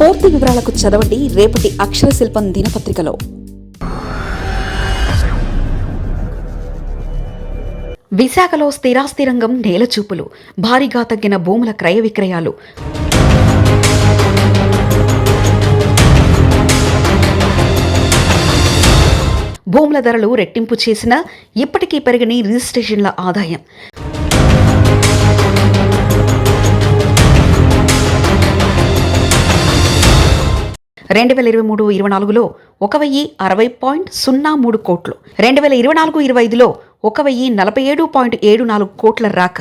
పూర్తి వివరాలకు చదవండి రేపటి అక్షర శిల్పం దినపత్రికలో. విశాఖలో స్థిరాస్తి రంగం నేలచూపులు. భారీగా తగ్గిన భూముల క్రయ విక్రయాలు. భూముల ధరలు రెట్టింపు చేసిన ఇప్పటికీ పెరిగిన రిజిస్ట్రేషన్ల ఆదాయం. రెండు వేల ఇరవై మూడు ఇరవై నాలుగులో ఒక వెయ్యి అరవై పాయింట్ సున్నా మూడు కోట్లు. రెండు వేల ఇరవై నాలుగు ఇరవై ఐదులో ఒక వెయ్యి నలభై ఏడు పాయింట్ ఏడు నాలుగు కోట్ల రాక.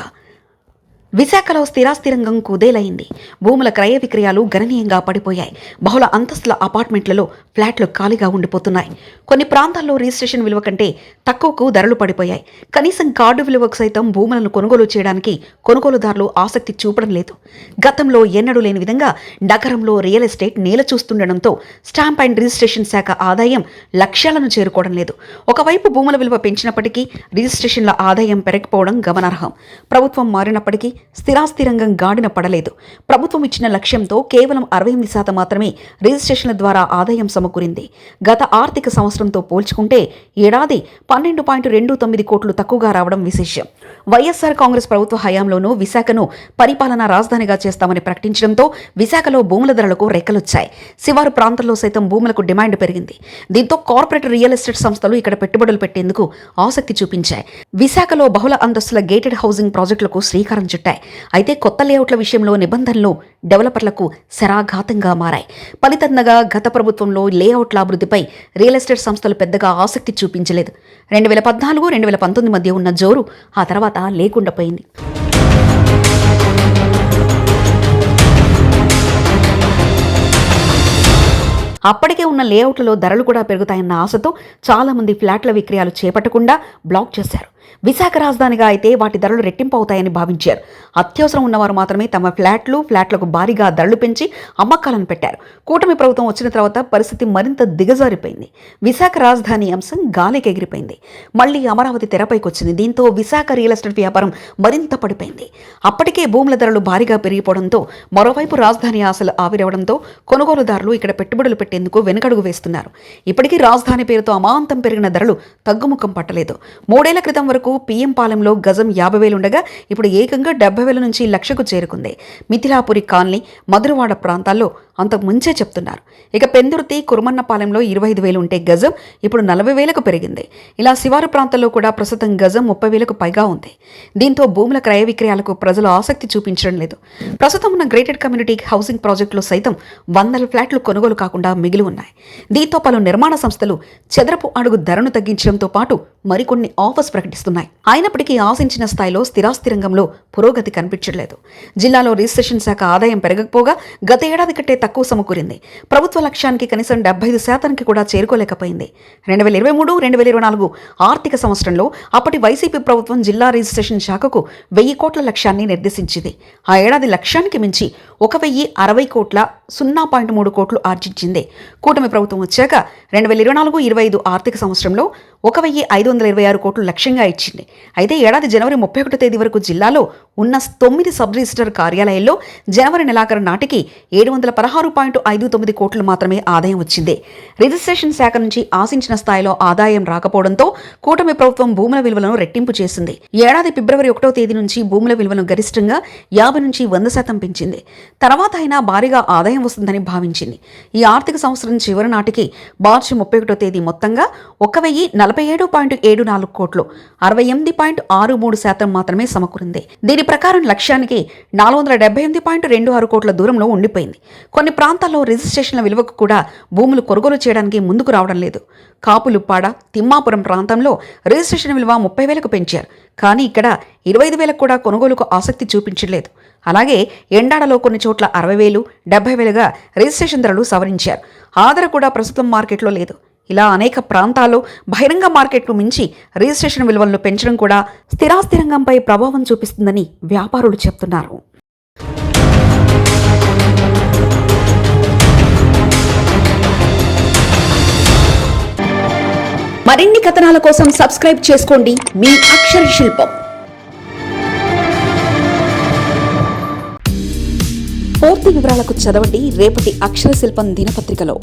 విశాఖలో స్థిరాస్తి రంగం కుదేలైంది. భూముల క్రయ విక్రయాలు గణనీయంగా పడిపోయాయి. బహుళ అంతస్తుల అపార్ట్మెంట్లలో ఫ్లాట్లు ఖాళీగా ఉండిపోతున్నాయి. కొన్ని ప్రాంతాల్లో రిజిస్ట్రేషన్ విలువ కంటే తక్కువకు ధరలు పడిపోయాయి. కనీసం కార్డు విలువకు సైతం భూములను కొనుగోలు చేయడానికి కొనుగోలుదారులు ఆసక్తి చూపడం లేదు. గతంలో ఎన్నడూ లేని విధంగా నగరంలో రియల్ ఎస్టేట్ నేల చూస్తుండడంతో స్టాంప్ అండ్ రిజిస్ట్రేషన్ శాఖ ఆదాయం లక్ష్యాలను చేరుకోవడం లేదు. ఒకవైపు భూముల విలువ పెంచినప్పటికీ రిజిస్ట్రేషన్ల ఆదాయం పెరగకపోవడం గమనార్హం. ప్రభుత్వం మారినప్పటికీ స్థిరాస్తి రంగం గాడిన పడలేదు. ప్రభుత్వం ఇచ్చిన లక్ష్యంతో కేవలం అరవై ఎనిమిది శాతం మాత్రమే రిజిస్ట్రేషన్ల ద్వారా ఆదాయం సమకూరింది. గత ఆర్థిక సంవత్సరంతో పోల్చుకుంటే ఏడాది పన్నెండు పాయింట్ రెండు తొమ్మిది కోట్లు తక్కువగా రావడం విశేషం. వైఎస్ఆర్ కాంగ్రెస్ ప్రభుత్వ హయాంలోనూ విశాఖను పరిపాలనా రాజధానిగా చేస్తామని ప్రకటించడంతో విశాఖలో భూముల ధరలకు రెక్కలొచ్చాయి శివారు ప్రాంతాల్లో సైతం భూములకు డిమాండ్ పెరిగింది. దీంతో కార్పొరేట్ రియల్ ఎస్టేట్ సంస్థలు ఇక్కడ పెట్టుబడులు పెట్టేందుకు ఆసక్తి చూపించాయి. విశాఖలో బహుళ అంతస్తుల గేటెడ్ హౌసింగ్ ప్రాజెక్టులకు శ్రీకారం చుట్టాయి. అయితే కొత్త లేఅవుట్ల విషయంలో నిబంధనలు డెవలపర్లకు శరాఘాతంగా మారాయి. ఫలితంగా గత ప్రభుత్వంలో లేఅవుట్ల అభివృద్ధిపై రియల్ ఎస్టేట్ సంస్థలు పెద్దగా ఆసక్తి చూపించలేదు. రెండు వేల పద్నాలుగు రెండు వేల పంతొమ్మిది మధ్య ఉన్న జోరు ఆ తర్వాత లేకుండా పోయింది. అప్పటికే ఉన్న లేఅవుట్లలో ధరలు కూడా పెరుగుతాయన్న ఆశతో చాలామంది ఫ్లాట్ల విక్రయాలు చేపట్టకుండా బ్లాక్ చేశారు. విశాఖ రాజధానిగా అయితే వాటి ధరలు రెట్టింపు అవుతాయని భావించారు. అత్యవసరం ఉన్నవారు మాత్రమే తమ ఫ్లాట్లు ఫ్లాట్లకు భారీగా ధరలు పెంచి అమ్మకాలను పెట్టారు. కూటమి ప్రభుత్వం వచ్చిన తర్వాత పరిస్థితి మరింత దిగజారిపోయింది. విశాఖ రాజధాని అంశం గాలికి ఎగిరిపోయింది. మళ్ళీ అమరావతి తెరపైకి వచ్చింది. దీంతో విశాఖ రియల్ ఎస్టేట్ వ్యాపారం మరింత పడిపోయింది. అప్పటికే భూముల ధరలు భారీగా పెరిగిపోవడంతో మరోవైపు రాజధాని ఆశలు ఆవిరవడంతో కొనుగోలుదారులు ఇక్కడ పెట్టుబడులు పెట్టేందుకు వెనుకడుగు వేస్తున్నారు. ఇప్పటికీ రాజధాని పేరుతో అమాంతం పెరిగిన ధరలు తగ్గుముఖం పట్టలేదు. మూడేళ్ళ క్రితం వరకు పీఎం పాలెంలో గజం యాభై వేలు ఉండగా ఇప్పుడు ఏకంగా డెబ్బై వేల నుంచి లక్షకు చేరుకుంది. మిథిలాపురి కాలనీ మధురవాడ ప్రాంతాల్లో అంతకు ముంచే చెప్తున్నారు. ఇక పెందుర్తి కురుమన్నపాలెంలో ఇరవై ఐదు వేలు ఉంటే గజం ఇప్పుడు నలభై వేలకు పెరిగింది. ఇలా శివారు ప్రాంతాల్లో కూడా ప్రస్తుతం గజం ముప్పై వేలకు పైగా ఉంది. దీంతో భూముల క్రయ విక్రయాలకు ప్రజలు ఆసక్తి చూపించడం లేదు. ప్రస్తుతం ఉన్న గ్రేటెడ్ కమ్యూనిటీ హౌసింగ్ ప్రాజెక్టులో సైతం వందల ఫ్లాట్లు కొనుగోలు కాకుండా మిగిలి ఉన్నాయి. దీంతో పలు నిర్మాణ సంస్థలు చదరపు అడుగు ధరను తగ్గించడంతో పాటు మరికొన్ని ఆఫర్స్ ప్రకటిస్తున్నాయి. అయినప్పటికీ ఆశించిన స్థాయిలో స్థిరాస్తి రంగంలో పురోగతి కనిపించట్లేదు. జిల్లాలో రిజిస్ట్రేషన్ శాఖ ఆదాయం పెరగకపోగా గత ఏడాది కట్టే తక్కువ సమకూరింది ప్రభుత్వ లక్ష్యానికి కనీసం డెబ్బై ఐదు శాతానికి కూడా చేరుకోలేకపోయింది. రెండు వేల ఇరవై మూడు రెండు వేల ఇరవై నాలుగు ఆర్థిక సంవత్సరంలో అప్పటి వైసీపీ ప్రభుత్వం జిల్లా రిజిస్ట్రేషన్ శాఖకు వెయ్యి కోట్ల లక్ష్యాన్ని నిర్దేశించింది. ఆ ఏడాది లక్ష్యానికి మించి ఒక వెయ్యి అరవై కోట్ల సున్నా పాయింట్ మూడు కోట్లు ఆర్జించింది. కూటమి ప్రభుత్వం వచ్చాక రెండు వేల ఇరవై నాలుగు ఇరవై ఐదు ఆర్థిక సంవత్సరంలో ఒక వెయ్యి ఐదు వందల ఇరవై ఆరు కోట్లు లక్ష్యంగా ఇచ్చింది. అయితే ఏడాది జనవరి ముప్పై ఒకటో తేదీ వరకు జిల్లాలో ఉన్న తొమ్మిది సబ్ రిజిస్టర్ కార్యాలయాల్లో జనవరి నెలాఖరు నాటికి ఏడు వందల పదహారు పాయింట్ ఐదు తొమ్మిది కోట్లు మాత్రమే ఆదాయం వచ్చింది. రిజిస్ట్రేషన్ శాఖ నుంచి ఆశించిన స్థాయిలో ఆదాయం రాకపోవడంతో కూటమి ప్రభుత్వం భూముల విలువలను రెట్టింపు చేసింది. ఏడాది ఫిబ్రవరి ఒకటో తేదీ నుంచి భూముల విలువను గరిష్టంగా యాభై నుంచి వంద శాతం పెంచింది. తర్వాత అయినా భారీగా ఆదాయం వస్తుందని భావించింది. ఈ ఆర్థిక సంవత్సరం చివరి నాటికి మార్చి ముప్పై ఒకటో తేదీ మొత్తంగా ఒక వెయ్యి నలభై ఏడు పాయింట్ ఏడు నాలుగు కోట్లు. అరవై ఎనిమిది పాయింట్ ఆరు మూడు శాతం మాత్రమే సమకూరింది. దీని ప్రకారం లక్ష్యానికి నాలుగు వందల డెబ్బై ఎనిమిది పాయింట్ రెండు ఆరు కోట్ల దూరంలో ఉండిపోయింది. కొన్ని ప్రాంతాల్లో రిజిస్ట్రేషన్ల విలువకు కూడా భూములు కొనుగోలు చేయడానికి ముందుకు రావడం లేదు. కాపులుప్పాడ తిమ్మాపురం ప్రాంతంలో రిజిస్ట్రేషన్ విలువ ముప్పై వేలకు పెంచారు. కానీ ఇక్కడ ఇరవై ఐదు వేలకు కూడా కొనుగోలుకు ఆసక్తి చూపించలేదు అలాగే ఎండాడలో కొన్ని చోట్ల అరవై వేలు డెబ్బై వేలుగా రిజిస్ట్రేషన్ ధరలు సవరించారు. ఆదర కూడా ప్రస్తుతం మార్కెట్లో లేదు. ఇలా అనేక ప్రాంతాల్లో బహిరంగ మార్కెట్ను మించి రిజిస్ట్రేషన్ విలువలను పెంచడం కూడా స్థిరాస్తి రంగంపై ప్రభావం చూపిస్తుందని వ్యాపారులు చెప్తున్నారు. మరిన్ని కథనాల కోసం సబ్స్క్రైబ్ చేసుకోండి. మీ అక్షర శిల్పం. పూర్తి వివరాలకు చదవండి. రేపటి అక్షర శిల్పం దినపత్రికలో.